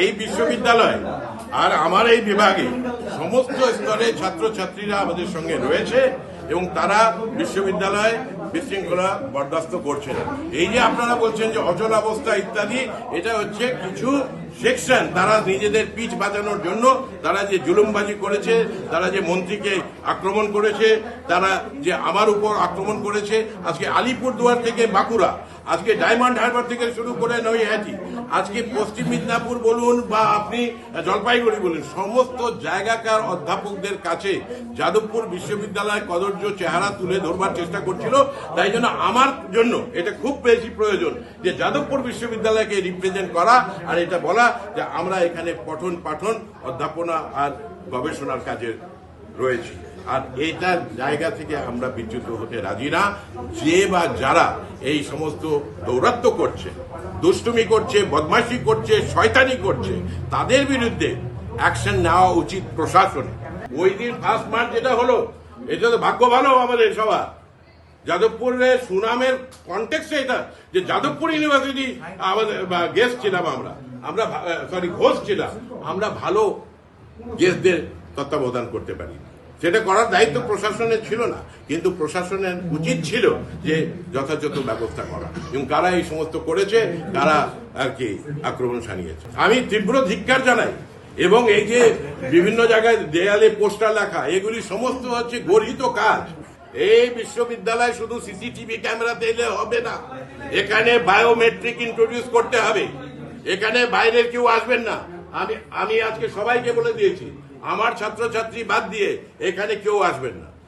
এই বিশ্ববিদ্যালয় আর আমার এই বিভাগে সমস্ত স্তরে ছাত্রছাত্রীরা আমাদের সঙ্গে রয়েছে এবং তারা বিশ্ববিদ্যালয়ে বিশৃঙ্খলা বরদাস্ত করছে এই যে আপনারা বলছেন যে অচল অবস্থা ইত্যাদি, এটা হচ্ছে কিছু সেকশন। তারা নিজেদের পিচ বাঁচানোর জন্য তারা যে জুলুমবাজি করেছে, তারা যে মন্ত্রীকে আক্রমণ করেছে, তারা যে আমার উপর আক্রমণ করেছে, আজকে আলিপুরদুয়ার থেকে বাঁকুড়া আজকে ডায়মন্ড হারবার থেকে শুরু করে নৈহাটি, আজকে পশ্চিম মিদনাপুর বলুন বা আপনি জলপাইগুড়ি বলুন, সমস্ত জায়গাকার অধ্যাপকদের কাছে যাদবপুর বিশ্ববিদ্যালয় কদর্য চেহারা তুলে ধরবার চেষ্টা করছিল। তাই জন্য আমার জন্য এটা খুব বেশি প্রয়োজন যে যাদবপুর বিশ্ববিদ্যালয়কে রিপ্রেজেন্ট করা আর এটা বলা যে আমরা এখানে পঠন পাঠন অধ্যাপনা আর গবেষণার কাজে রয়েছি। আর এটা জায়গা থেকে আমরা বিচ্যুত হতে রাজি না। যে বা যারা এই সমস্ত দৌরাত্ম্য করছে, দুষ্টুমি করছে, বদমাশি করছে, শয়তানি করছে, তাদের বিরুদ্ধে অ্যাকশন নেওয়া উচিত প্রশাসনে। ওই দিন ফার্স্ট মার্চ যেটা হলো, এটা তো ভাগ্য ভালো আমাদের সবার। যাদবপুরের সুনামের কন্টেক্সে এটা, যে যাদবপুর ইউনিভার্সিটি আমাদের গেস্ট ছিলাম আমরা। আমরা সরি ঘোষ ছিলাম। আমরা ভালো গেস্টদের তত্ত্বাবধান করতে পারি। সেটা করার দায়িত্ব প্রশাসনের ছিল না। কিন্তু প্রশাসনের উচিত ছিল যে যথাযথ ব্যবস্থা করা। এবং কারা এই সমস্ত করেছে কারা আর কি আক্রমণ সানিয়েছে। আমি তীব্র ধিক্কার জানাই। এবং এই যে বিভিন্ন জায়গায় দেয়ালে পোস্টার লেখা এগুলি সমস্ত হচ্ছে গর্হিত কাজ। এই বিশ্ববিদ্যালয় শুধু সিসিটিভি ক্যামেরাতে এলে হবে না। এখানে বায়োমেট্রিক ইন্ট্রোডিউস করতে হবে। এখানে বাইরের কেউ আসবেন না। আমি আমি আজকে সবাইকে বলে দিয়েছি আমার ছাত্রছাত্রী বাদ দিয়ে এখানে কেউ আসবেন না।